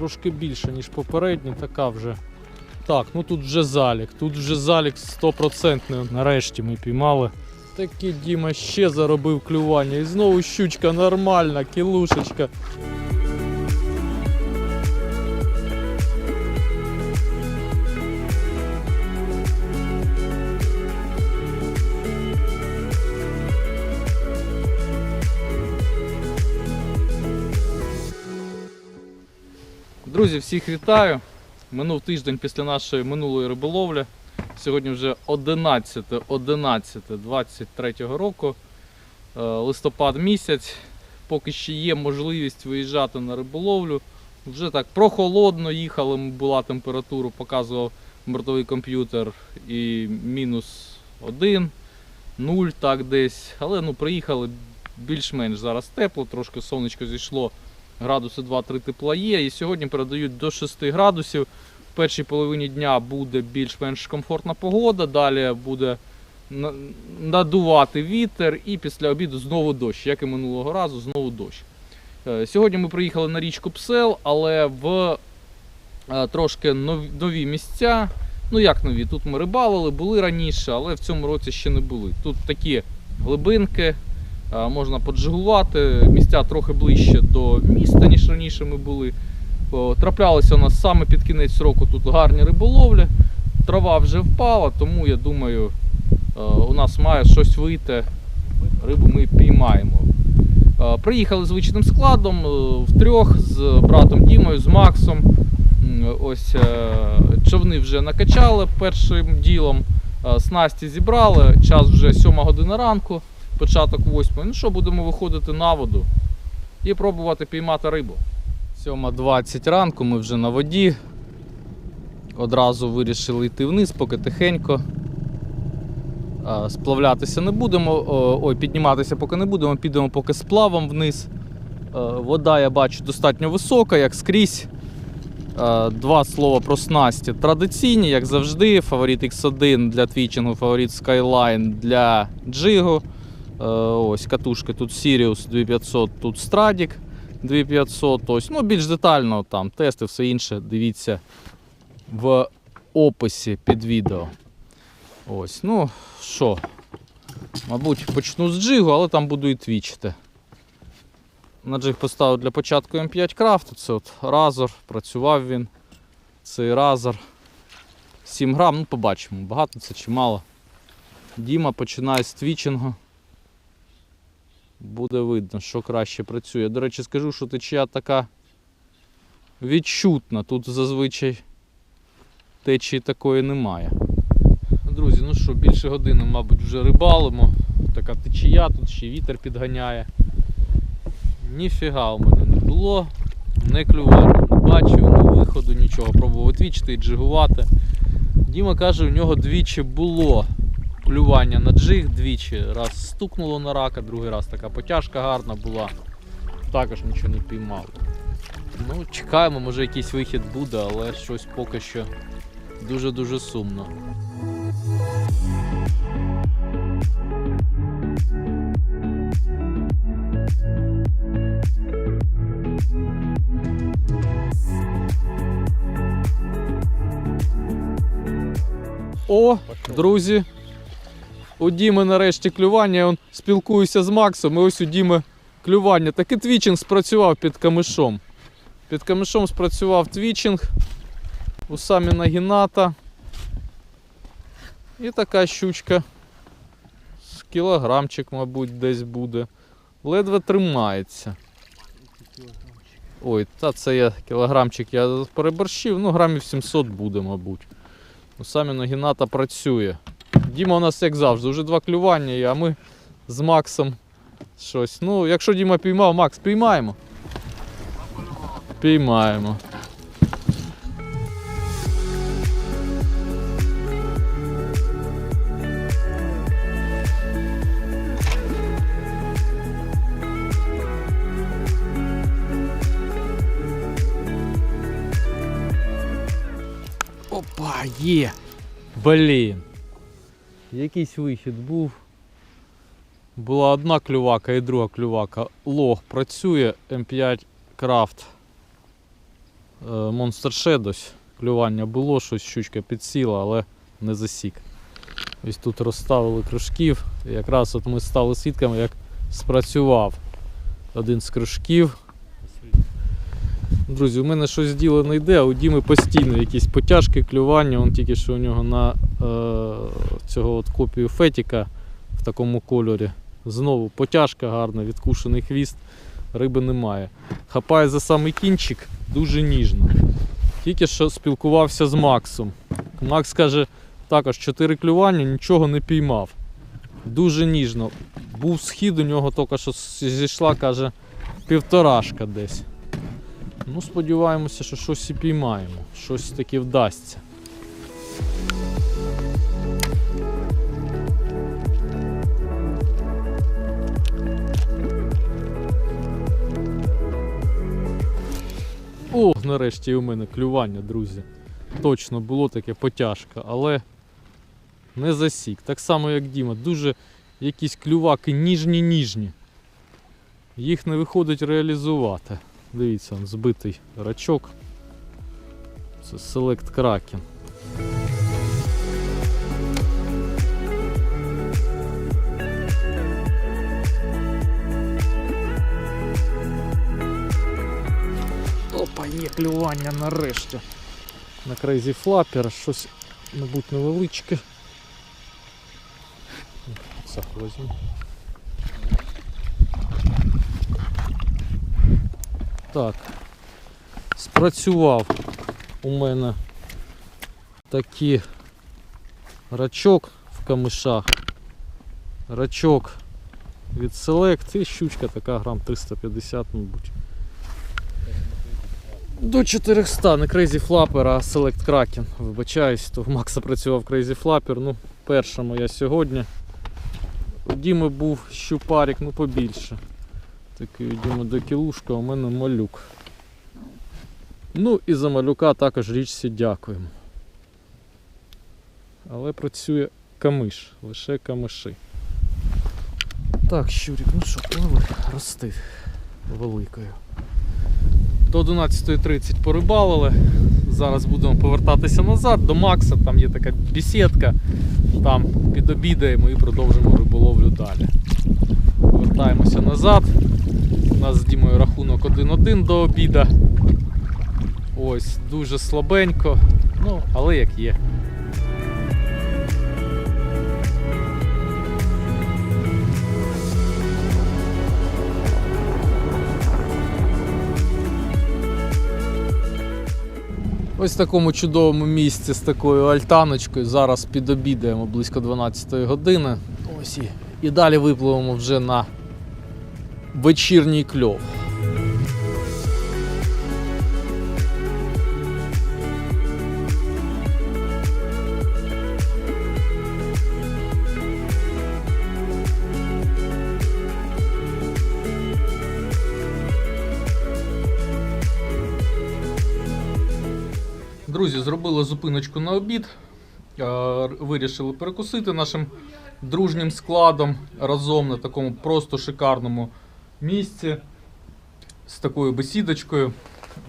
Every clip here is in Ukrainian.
Трошки більше, ніж попередні, така вже. Так, ну тут вже залік. Тут вже залік 100%. Нарешті ми піймали. Таки Діма ще заробив клювання. І знову щучка нормальна, кілушечка. Друзі, всіх вітаю! Минув тиждень після нашої минулої риболовлі. Сьогодні вже 11, 11, 23 року, Е, листопад місяць. Поки ще є можливість виїжджати на риболовлю. Вже так прохолодно їхали, була температура, показував бортовий комп'ютер і мінус 1, 0 так десь. Але ну, приїхали більш-менш зараз тепло, трошки сонечко зійшло градуси 2-3 тепла є. І сьогодні передають до 6 градусів. В першій половині дня буде більш-менш комфортна погода, далі буде надувати вітер і після обіду знову дощ, як і минулого разу, знову дощ. Е, Сьогодні ми приїхали на річку Псел, але в е, трошки нові, місця. Ну як нові? Тут ми рибалили, були раніше, але в цьому році ще не були. Тут такі глибинки, можна поджигувати, місця трохи ближче до міста, ніж раніше ми були. Траплялися у нас саме під кінець року тут гарні риболовлі. Трава вже впала, тому я думаю, е, у нас має щось вийти. Рибу ми піймаємо. Е, Приїхали звичним складом е, втрьох з братом Дімою, з Максом. Ось е, човни вже накачали першим ділом. е, Снасті зібрали. Час вже 7 година ранку, початок 8. Ну що, будемо виходити на воду і пробувати піймати рибу. 7.20 ранку, ми вже на воді. Одразу вирішили йти вниз, поки тихенько. Сплавлятися не будемо, ой, підніматися поки не будемо, підемо поки сплавом вниз. Вода, я бачу, достатньо висока, як скрізь. Два слова про снасті. Традиційні, як завжди, фаворит X1 для твічингу, фаворит Skyline для джигу. Е, Ось катушки тут Sirius 2500, тут Stradic 2500. Ось, ну, більш детально там тести, все інше. Дивіться в описі під відео. Ось, ну що, мабуть, почну з джигу, але там буду і твічити. На джиг поставив для початку М5 Craft. Це от Razor, працював він. Цей Razor. 7 грам, ну побачимо, багато це чи мало. Діма починає з твічингу. Буде видно, що краще працює. До речі, скажу, що течія така відчутна. Тут зазвичай течії такої немає. Друзі, ну що, більше години, мабуть, вже рибалимо. Така течія, тут ще вітер підганяє. Ніфіга у мене не було, не клювало, не бачив, не виходу, нічого. Пробував твічити і джигувати. Діма каже, у нього двічі було клювання на джиг, двічі. Раз стукнуло на рака, другий раз така потяжка гарна була. Також нічого не піймав. Ну, чекаємо, може якийсь вихід буде, але щось поки що дуже-дуже сумно. О, друзі. У Діми нарешті клювання. Я он спілкуюся з Максом. І ось у Діми клювання. Таки твічинг спрацював під камишом. Під камишом спрацював твічинг. У самі нагіната. І така щучка. З кілограмчик, мабуть, десь буде. Ледве тримається. Ой, та це я кілограмчик я переборщив, ну грамів 700 буде, мабуть. У самі нагіната працює. Діма у нас як завжди, вже два клювання, а ми з Максом щось. Ну, якщо Діма піймав, Макс, піймаємо. Піймаємо. Опа, є! Блін. Якийсь вихід був. Була одна клювака і друга клювака. Лог працює М5 Крафт. е, Monster Shed, клювання було, щось щучка підсіла, але не засік. Ось тут розставили кружків. Якраз от ми стали свідками, як спрацював один з кружків. Друзі, у мене щось діло не йде, а у Діми постійно якісь потяжки, клювання. Он тільки що у нього на е, цього от копію Фетіка в такому кольорі. Знову потяжка гарна, відкушений хвіст, риби немає. Хапає за самий кінчик дуже ніжно. Тільки що спілкувався з Максом. Макс каже, також 4 клювання, нічого не піймав. Дуже ніжно. Був схід, у нього тільки що зійшла, каже, півторашка десь. Ну, сподіваємося, що щось і піймаємо, щось таки вдасться. О, нарешті і у мене клювання, друзі. Точно було таке потяжка, але не засік. Так само, як Діма, дуже якісь клюваки ніжні-ніжні. Їх не виходить реалізувати. Дивіться, збитий рачок. Це Select Kraken. Опа, є клювання нарешті. На Crazy Flapper щось, мабуть, невеличке. Це візьму. Так. Спрацював у мене такий рачок в камишах. Рачок від Select і щучка така грам 350, мабуть. До 400, не Crazy Flapper, а Select Kraken. Вибачаюсь, то в Макса працював Crazy Flapper. Ну, перша моя сьогодні. У Діми був щупарик, ну побільше. Такий у Діми докілушка, у мене малюк. Ну і за малюка також річці дякуємо. Але працює камиш, лише камиші. Так, щурик, ну що, пливи, рости великою. До 11.30 порибалили. Зараз будемо повертатися назад до Макса, там є така бесідка. Там підобідаємо і продовжимо риболовлю далі. Повертаємося назад. У нас з Дімою рахунок 1-1 до обіда. Ось, дуже слабенько, ну, але як є. Ось в такому чудовому місці з такою альтаночкою. Зараз підобідаємо близько 12 години. Ось і, і далі випливемо вже на вечірній кльов. Друзі, зробили зупиночку на обід. Е, Вирішили перекусити нашим дружнім складом разом на такому просто шикарному місці з такою бесідочкою.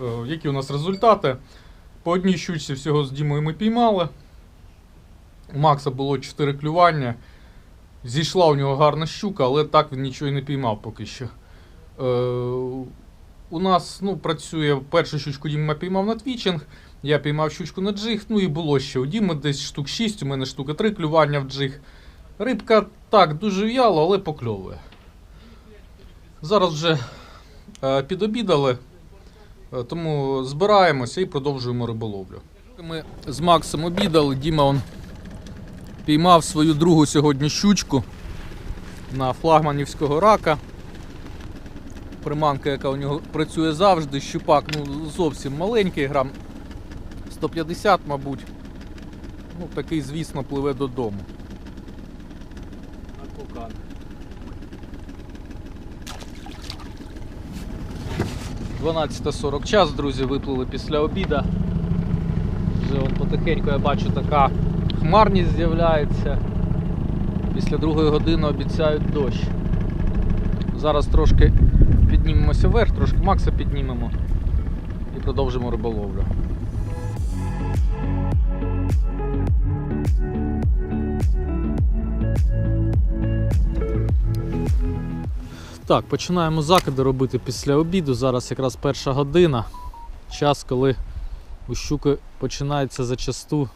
Е, Які у нас результати? По одній щучці всього з Дімою ми піймали. У Макса було 4 клювання. Зійшла у нього гарна щука, але так він нічого і не піймав поки що. Е, у нас ну, працює першу щучку Діма піймав на твічинг. Я піймав щучку на джиг, ну і було ще у Діми десь штук 6, у мене штука 3 клювання в джиг. Рибка так, дуже в'яло, але покльовує. Зараз вже е, підобідали, е, тому збираємося і продовжуємо риболовлю. Ми з Максом обідали, Діма он піймав свою другу сьогодні щучку на флагманівського рака. Приманка, яка у нього працює завжди, щупак ну, зовсім маленький, грам 150, мабуть. Ну, такий, звісно, пливе додому. Акукан. — 12.40 час, друзі, виплили після обіда. Вже от потихеньку я бачу така хмарність з'являється. Після другої години обіцяють дощ. Зараз трошки піднімемося вверх, трошки Макса піднімемо. І продовжимо риболовлю. Так, починаємо закиди робити після обіду. Зараз якраз перша година. Час, коли у щуки починається зачасту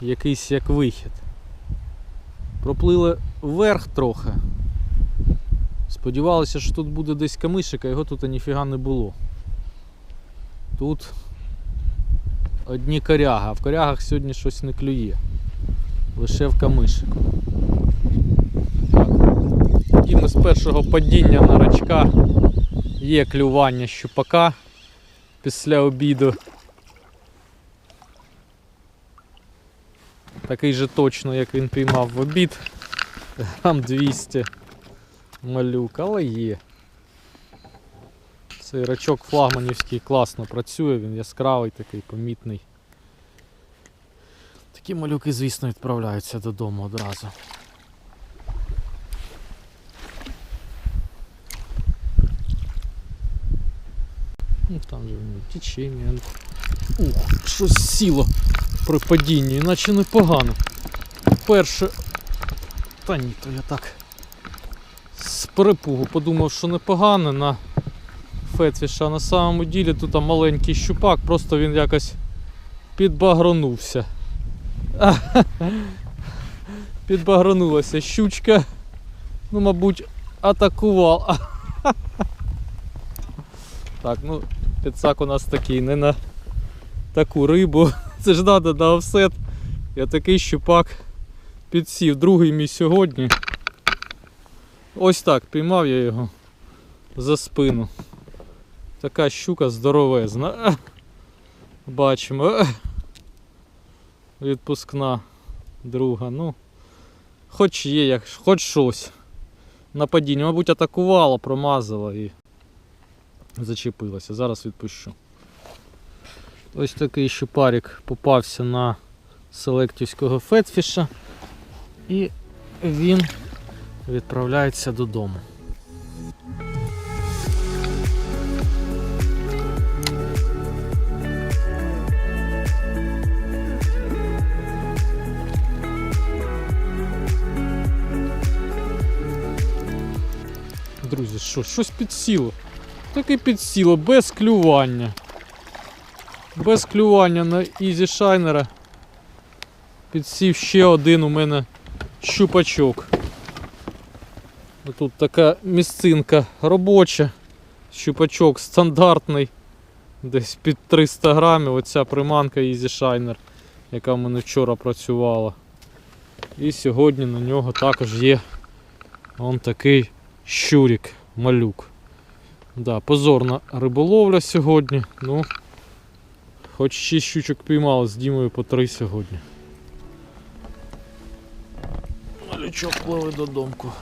якийсь як вихід. Проплили вверх трохи. Сподівалися, що тут буде десь камишик, а його тут ніфіга не було. Тут одні коряги, а в корягах сьогодні щось не клює. Лише в камишику. Ми з першого падіння на рачка є клювання щупака після обіду. Такий же точно, як він піймав в обід. Грам 200 малюк, але є. Цей рачок флагманівський класно працює, він яскравий, такий помітний. Такі малюки, звісно, відправляються додому одразу. Ну там же течення. Ух, щось сіло при падінні, іначе непогано. Перше. Та ні, то я так з перепугу подумав, що непогано на Фетфіша. На самому ділі тут там маленький щупак, просто він якось підбагронувся. Підбагронулася щучка. Ну, мабуть, атакував. Так, ну, підсак у нас такий, не на таку рибу. Це ж треба на офсет. Я такий щупак підсів. Другий мій сьогодні. Ось так, піймав я його за спину. Така щука здоровезна. Бачимо. Відпускна друга. Ну, хоч є, хоч щось. На падінні, мабуть, атакувала, промазала і зачепилася. Зараз відпущу. Ось такий щупарик попався на селектівського фетфіша. І він відправляється додому. Друзі, що, щось підсіло. Таке підсіло, без клювання. Без клювання на Ізі Шайнера. Підсів ще один у мене щупачок. Ну, Тут така місцинка робоча. Щупачок стандартний. Десь під 300 грамів. Оця приманка Easy Shiner, яка в мене вчора працювала. І сьогодні на нього також є он такий щурик, малюк. Да, позорна риболовля сьогодні. Ну, хоч 6 щучок піймали з Дімою по 3 сьогодні. Малючок пливе додомку.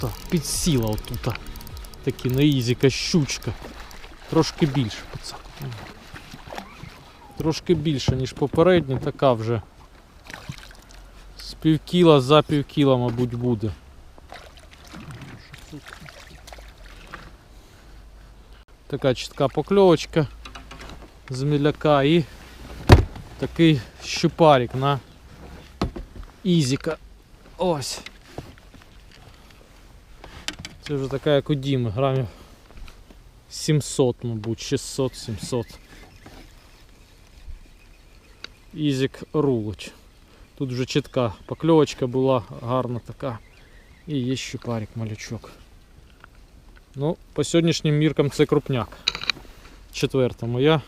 Так, підсіла отут. Такі на ізіка щучка. Трошки більше пацак. Трошки більше, ніж попередня, така вже з півкіла за півкіла, мабуть, буде. Така чітка покльовочка з міляка і такий щупарик на ізіка. Ось. Це вже така як у Діми, грамів 700, мабуть, 600-700. Ізік рулить. Тут вже чітка покльовочка була, гарна така. І є щупарик малючок. Ну, по сьогоднішнім міркам це крупняк. Четверта моя.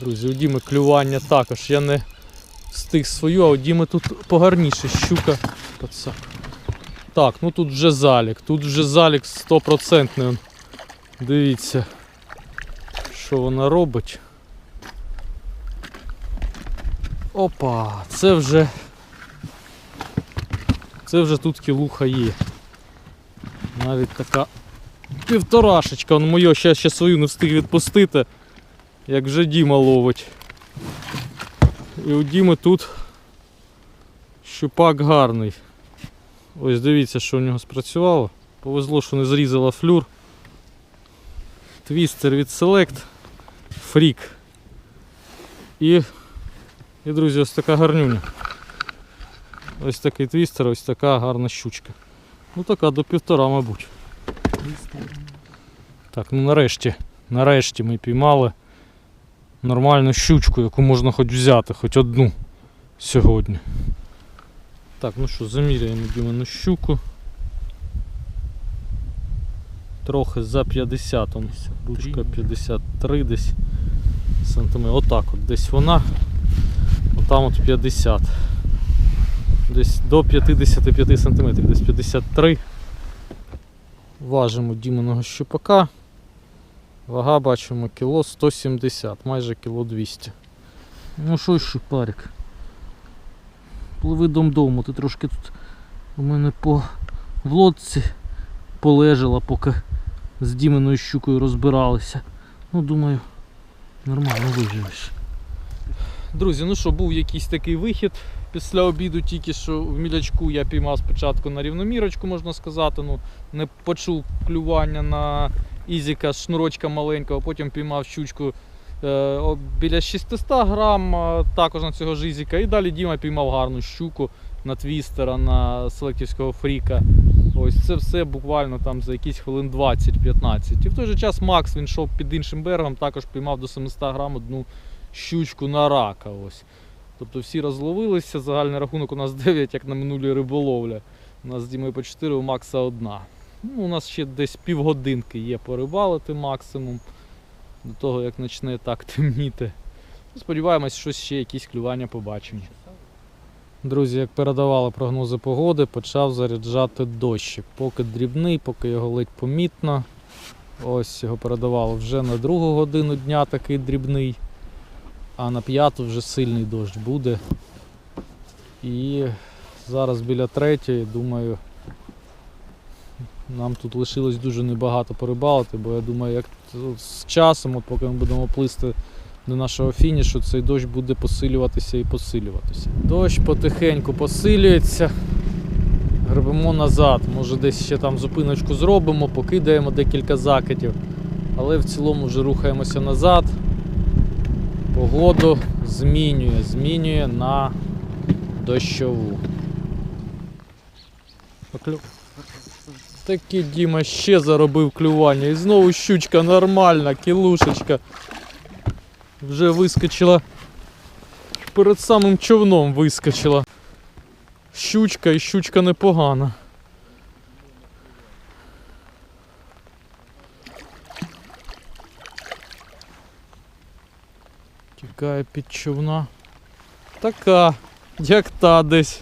Друзі, у Діми клювання також. Я не встиг свою, а у Діми тут погарніше щука. Пацак. Так, ну тут вже залік. Тут вже залік 100%. Дивіться, що вона робить. Опа, це вже. Це вже тут кілуха є. Навіть така півторашечка, он моє ще, ще свою не встиг відпустити, як вже Діма ловить. І у Діми тут щупак гарний. Ось дивіться, що у нього спрацювало. Повезло, що не зрізала флюр. Твістер від Select. Фрік. І, і, друзі, ось така гарнюня. Ось такий твістер, ось така гарна щучка. Ну така до півтора, мабуть. Так, ну нарешті, нарешті ми піймали нормальну щучку, яку можна хоч взяти, хоч одну сьогодні. Так, ну що, заміряємо Дімену щуку. Трохи за 50, он, ручка 53 десь сантиметрів. Отак от десь вона. Отам от 50. Десь до 55 сантиметрів, десь 53. Важимо Діменого щупака. Вага бачимо кіло 170, майже кіло 200. Ну що щупарик? Пливи додому, ти трошки тут у мене по в лодці полежала, поки з Діменою щукою розбиралися. Ну, думаю, нормально виживеш. Друзі, ну що, був якийсь такий вихід після обіду, тільки що в мілячку я піймав спочатку на рівномірочку, можна сказати. Ну, не почув клювання на ізіка шнурочка маленького, потім піймав щучку е, біля 600 грам, також на цього ж ізіка. І далі Діма піймав гарну щуку на твістера, на селектівського фріка. Ось це все буквально там за якісь хвилин 20-15. І в той же час Макс він йшов під іншим берегом, також піймав до 700 грам одну щучку на рака. Ось. Тобто всі розловилися, загальний рахунок у нас 9, як на минулій риболовлі. У нас з Дімою по 4, у Макса одна. Ну, у нас ще десь півгодинки є порибалити максимум. До того як почне так темніти. Сподіваємось, що ще якісь клювання побачимо. Друзі, як передавали прогнози погоди, почав заряджати дощик. Поки дрібний, поки його ледь помітно. Ось його передавали вже на другу годину дня такий дрібний, а на п'яту вже сильний дощ буде. І зараз біля третьої, думаю, нам тут лишилось дуже небагато порибалити, бо я думаю, як з часом, от поки ми будемо плисти до нашого фінішу, цей дощ буде посилюватися і посилюватися. Дощ потихеньку посилюється. Гребемо назад. Може десь ще там зупиночку зробимо, покидаємо декілька закидів. Але в цілому вже рухаємося назад. Погоду змінює, змінює на дощову. Поклю... Таки Діма ще заробив клювання. І знову щучка нормальна, кілушечка. Вже вискочила. Перед самим човном вискочила. Щучка і щучка непогана. Тікає під човна. Така, як та десь.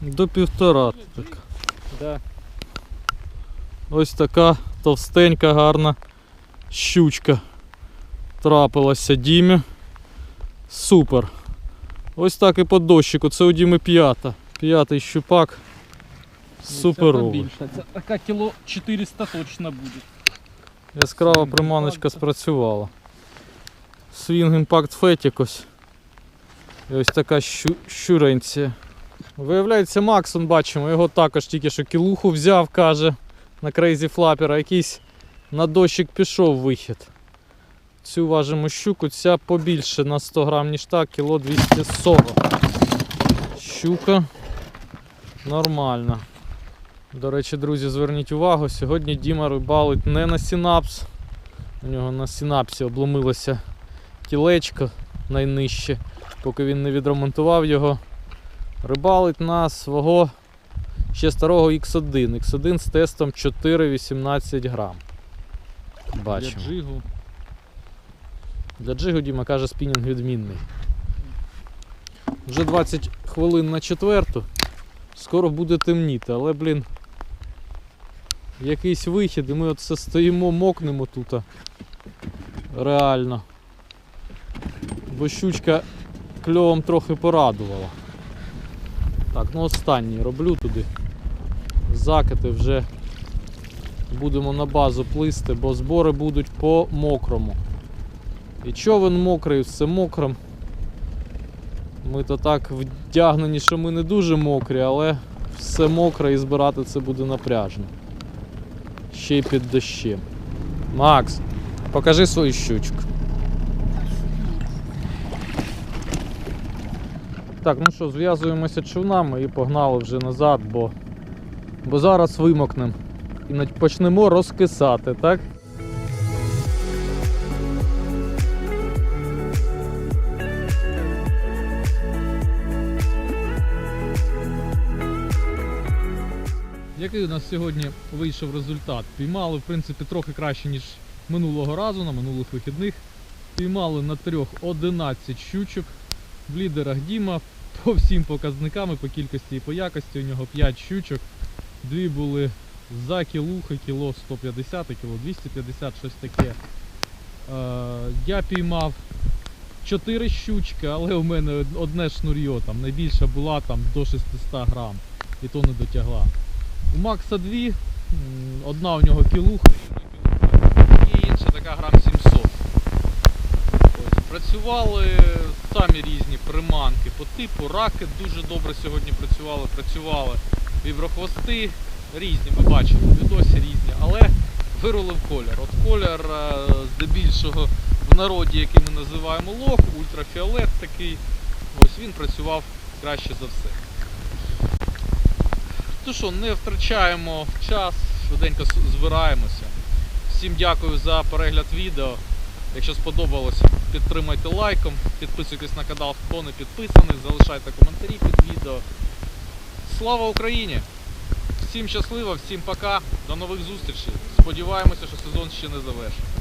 До півтора така. Да. Ось така товстенька, гарна щучка трапилася Дімі. Супер. Ось так і по дощику. Це у Діми п'ята. П'ятий щупак. Суперовий. Більше. Це така кіло 400 точно буде. Яскрава приманочка спрацювала. Swing Impact Fetic ось. І ось така щу... щуренція. Виявляється, Максон бачимо, його також тільки що кілуху взяв, каже, на Crazy Flapper, якийсь на дощик пішов вихід. Цю важимо щуку, ця побільше на 100 грам, ніж та, кіло 240. Щука нормальна. До речі, друзі, зверніть увагу, сьогодні Діма рибалить не на синапс. У нього на синапсі обломилося кілечко найнижче, поки він не відремонтував його. Рибалить на свого ще старого X1. X1 з тестом 4,18 грам. Бачимо. Для джигу. Для джигу Діма каже, спінінг відмінний. Вже 20 хвилин на четверту. Скоро буде темніти, але, блін, якийсь вихід, і ми от все стоїмо, мокнемо тут. Реально. Бо щучка кльовом трохи порадувала. Так, ну останній роблю туди. Закати вже будемо на базу плисти, бо збори будуть по мокрому. І човен мокрий, все мокрим. Ми то так вдягнені, що ми не дуже мокрі, але все мокре і збирати це буде напряжно. Ще й під дощем. Макс, покажи свою щучку. Так, ну що, зв'язуємося човнами і погнали вже назад, бо, бо зараз вимокнемо і почнемо розкисати, так? Який у нас сьогодні вийшов результат? Піймали, в принципі, трохи краще, ніж минулого разу, на минулих вихідних. Піймали на трьох 11 щучок. В лідерах Діма по всім показникам, по кількості і по якості у нього 5 щучок. Дві були за кілухи, кіло 150, кіло 250, щось таке. Е, я піймав 4 щучки, але у мене одне шнур'йо, там найбільша була там до 600 грам, і то не дотягла. У Макса дві, одна у нього кілуха, і інша така грам 700. Працювали самі різні приманки по типу, раки дуже добре сьогодні працювали, працювали віброхвости різні, ми бачили, відосі різні, але вирулив колір. От колір е, здебільшого в народі, який ми називаємо лох, ультрафіолет такий, ось він працював краще за все. Ну що, не втрачаємо час, швиденько збираємося. Всім дякую за перегляд відео. Якщо сподобалось, підтримайте лайком, підписуйтесь на канал, хто не підписаний, залишайте коментарі під відео. Слава Україні! Всім щасливо, всім пока, до нових зустрічей. Сподіваємося, що сезон ще не завершений.